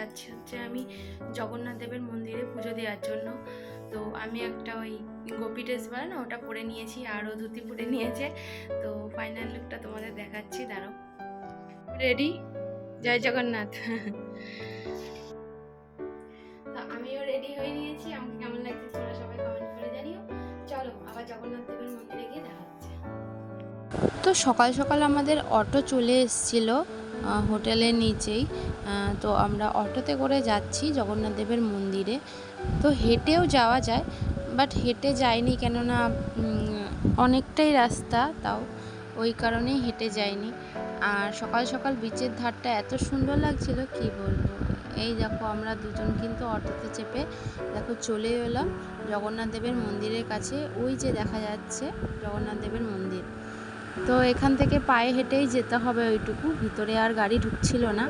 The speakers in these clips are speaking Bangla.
যাচ্ছি হচ্ছে আমি জগন্নাথ দেবের মন্দিরে পুজো দেওয়ার জন্য। তো আমি একটা ওই গোপী ড্রেস বলে না ওটা পরে নিয়েছি, আরও ধুতি পরে নিয়েছে। তো ফাইনাল লুকটা তোমাদের দেখাচ্ছি, দাঁড়াও। রেডি জয় জগন্নাথ। তো আমিও রেডি হয়ে নিয়েছি, আমাকে কেমন লাগছে তোমরা সবাই কমেন্ট করে জানিও। চলো, আবার জগন্নাথ দেবের মন্দিরে গিয়ে দেখা তো সকাল সকাল আমাদের অটো চলে এসেছিল। হোটেলের নিচেই। তো আমরা অটোতে করে যাচ্ছি জগন্নাথ দেবের মন্দিরে। তো হেঁটেও যাওয়া যায় বাট হেঁটে যাইনি কেননা অনেকটাই রাস্তা, তাও ওই কারণেই হেঁটে যাইনি। আর সকাল সকাল বিচের ধারটা এত সুন্দর লাগছিল, কি বলব? এই দেখো আমরা দুজন কিন্তু অটোতে চেপে, দেখো চলে এলাম জগন্নাথ দেবের মন্দিরের কাছে। ওই যে দেখা যাচ্ছে জগন্নাথ দেবের মন্দির। তো এখান থেকে পায়ে হেঁটেই যেতে হবে ওইটুকু। ভিতরে আর গাড়ি ঢুকছিল না।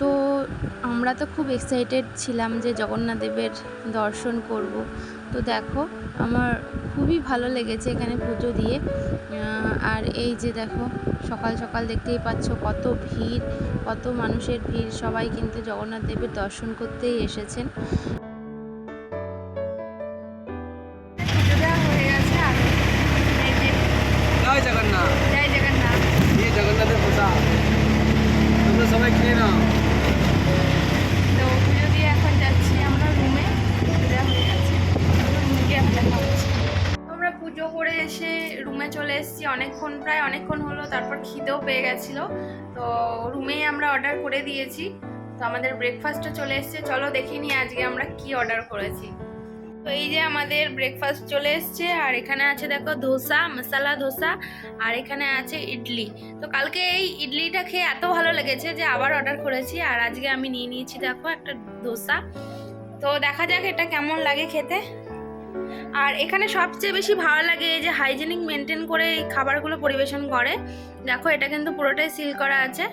তো আমরা তো খুব এক্সাইটেড ছিলাম যে জগন্নাথ দেবের দর্শন করব। তো দেখো, আমার খুবই ভালো লেগেছে এখানে পুজো দিয়ে। আর এই যে দেখো, সকাল সকাল দেখতেই পাচ্ছ কত ভিড়, কত মানুষের ভিড়। সবাই কিন্তু জগন্নাথ দেবের দর্শন করতেই এসেছেন। নাও। তো পুজো দিয়ে এখন যাচ্ছি আমরা রুমে পুজো হয়ে গেছে। আমরা পুজো করে এসে রুমে চলে এসেছি। অনেকক্ষণ, প্রায় অনেকক্ষণ হলো, তারপর খিদেও পেয়ে গেছিল। তো রুমেই আমরা অর্ডার করে দিয়েছি। তো আমাদের ব্রেকফাস্টও চলে এসেছে। চলো দেখে নিই আজকে আমরা কি অর্ডার করেছি। তো এই যে আমাদের ব্রেকফাস্ট চলে এসছে, আর এখানে আছে দেখো ধোসা, মশালা ধোসা, আর এখানে আছে ইডলি। তো কালকে এই ইডলিটা খেয়ে এত ভালো লেগেছে যে আবার অর্ডার করেছি, আর আজকে আমি নিয়ে নিয়েছি দেখো একটা ধোসা। তো দেখা যাক এটা কেমন লাগে খেতে। আর এখানে সবচেয়ে বেশি ভালো লাগে এই যে হাইজেনিক মেনটেন করে এই খাবারগুলো পরিবেশন করে। দেখো এটা কিন্তু পুরোটাই সিল করা আছে।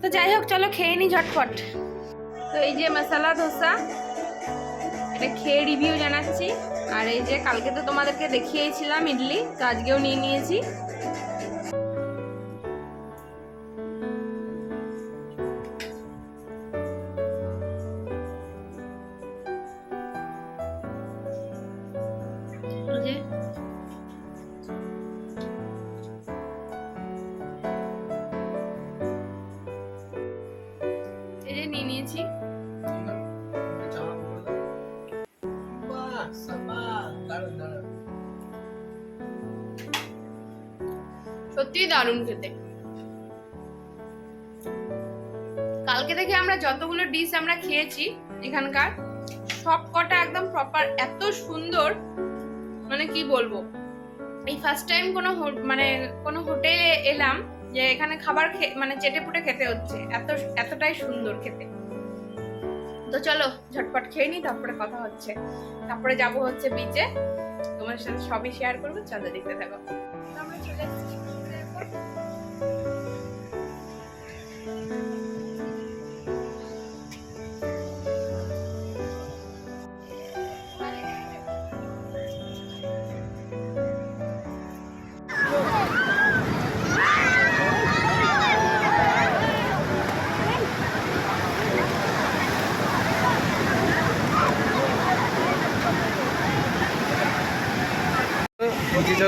তো যাই হোক, চলো খেয়ে নিই ঝটফট তো এই যে মশালা ধোসা এটা খেয়ে রিভিউ জানাচ্ছি। আর এই যে কালকে তো তোমাদেরকে দেখিয়েছিলাম ইডলি, তো আজকেও নিয়ে নিয়েছি। নিয়ে নিয়েছি। সত্যি দারুণ খেতে। কালকে থেকে আমরা যতগুলো ডিশ আমরা খেয়েছি এখানকার, সব কটা একদম প্রপার এত সুন্দর মানে কি বলব? এই ফার্স্ট টাইম কোনো মানে কোনো হোটেলে এলাম যে এখানে খাবার মানে চেটে পুটে খেতে হচ্ছে, এত, এতটাই সুন্দর খেতে। তো চলো, ঝটপট খেয়ে নিই, তারপরে কথা হচ্ছে। তারপরে যাব হচ্ছে বিচে তোমার সাথে সবই শেয়ার করব, চলো দেখতে থাকো।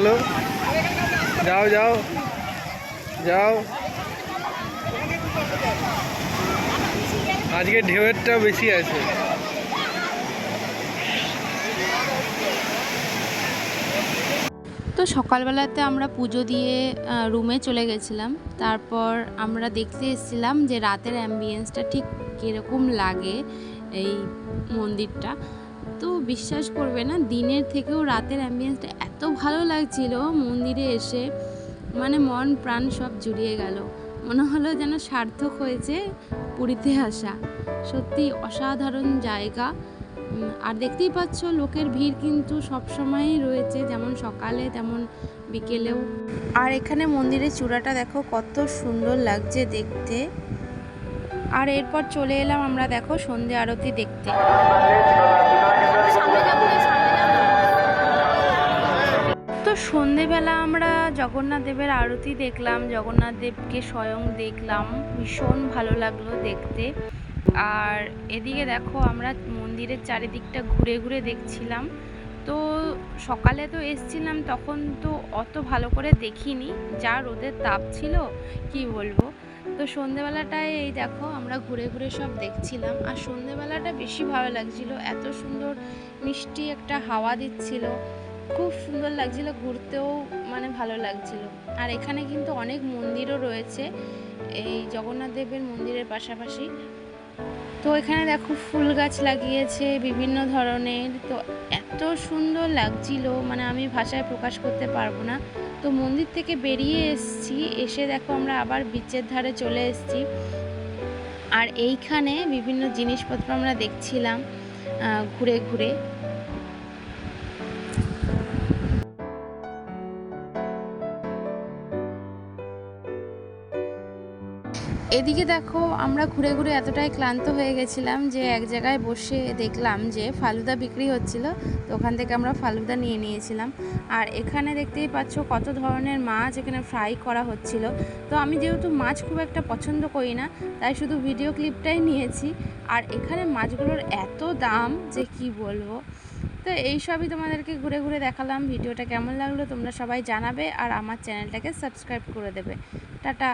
চলো। যাও যাও। যাও। আজকে ঢেউয়েরটা বেশি আছে। তো সকালবেলাতে আমরা পুজো দিয়ে রুমে চলে গেছিলাম। তারপর আমরা দেখতে এসেছিলাম যে রাতের অ্যাম্বিয়েন্সটা ঠিক কীরকম লাগে এই মন্দিরটা। তো বিশ্বাস করবে না, দিনের থেকেও রাতের অ্যাম্বিয়েন্সটা এত ভালো লাগছিল মন্দিরে এসে। মানে মন প্রাণ সব জুড়িয়ে গেল। মনে হলো যেন সার্থক হয়েছে পুরীতে আসা। সত্যি অসাধারণ জায়গা। আর দেখতেই পাচ্ছ লোকের ভিড় কিন্তু সব সময়ই রয়েছে, যেমন সকালে, তেমন বিকেলেও। আর এখানে মন্দিরের চূড়াটা দেখো, কত সুন্দর লাগছে দেখতে। আর এরপর চলে এলাম আমরা দেখো সন্ধে আরতি দেখতে। সন্ধেবেলা আমরা জগন্নাথ দেবের আরতি দেখলাম। জগন্নাথ দেবকে স্বয়ং দেখলাম। ভীষণ ভালো লাগল দেখতে। আর এদিকে দেখো আমরা মন্দিরের চারিদিকটা ঘুরে ঘুরে দেখছিলাম। তো সকালে তো এসছিলাম, তখন তো অত ভালো করে দেখিনি। যা রোদের তাপ ছিল, কি বলব? তো সন্ধেবেলাটায় এই দেখো আমরা ঘুরে ঘুরে সব দেখছিলাম। আর সন্ধেবেলাটা বেশি ভালো লাগছিল। এত সুন্দর মিষ্টি একটা হাওয়া দিচ্ছিল। খুব সুন্দর লাগছিল, ঘুরতেও মানে ভালো লাগছিল। আর এখানে কিন্তু অনেক মন্দিরও রয়েছে, এই জগন্নাথ দেবের মন্দিরের পাশাপাশি। তো এখানে দেখো ফুল গাছ লাগিয়েছে বিভিন্ন ধরনের, তো এত সুন্দর লাগছিল মানে আমি ভাষায় প্রকাশ করতে পারব না। তো মন্দির থেকে বেরিয়ে এসছি, এসে দেখো আমরা আবার বিচের ধারে চলে এসছি। আর এইখানে বিভিন্ন জিনিসপত্র আমরা দেখছিলাম ঘুরে ঘুরে। এদিকে দেখো, আমরা ঘুরে ঘুরে এতটাই ক্লান্ত হয়ে গেছিলাম যে এক জায়গায় বসে দেখলাম যে ফালুদা বিক্রি হচ্ছিল, তো ওখান থেকে আমরা ফালুদা নিয়ে নিয়েছিলাম। আর এখানে দেখতেই পাচ্ছ কত ধরনের মাছ এখানে ফ্রাই করা হচ্ছিল। তো আমি যেহেতু মাছ খুব একটা পছন্দ করি না, তাই শুধু ভিডিও ক্লিপটাই নিয়েছি। আর এখানে মাছগুলোর এত দাম যে কি বলব। তো এই সবই তোমাদেরকে ঘুরে ঘুরে দেখালাম। ভিডিওটা কেমন লাগল তোমরা সবাই জানাবে আর আমার চ্যানেলটাকে সাবস্ক্রাইব করে দেবে। টাটা।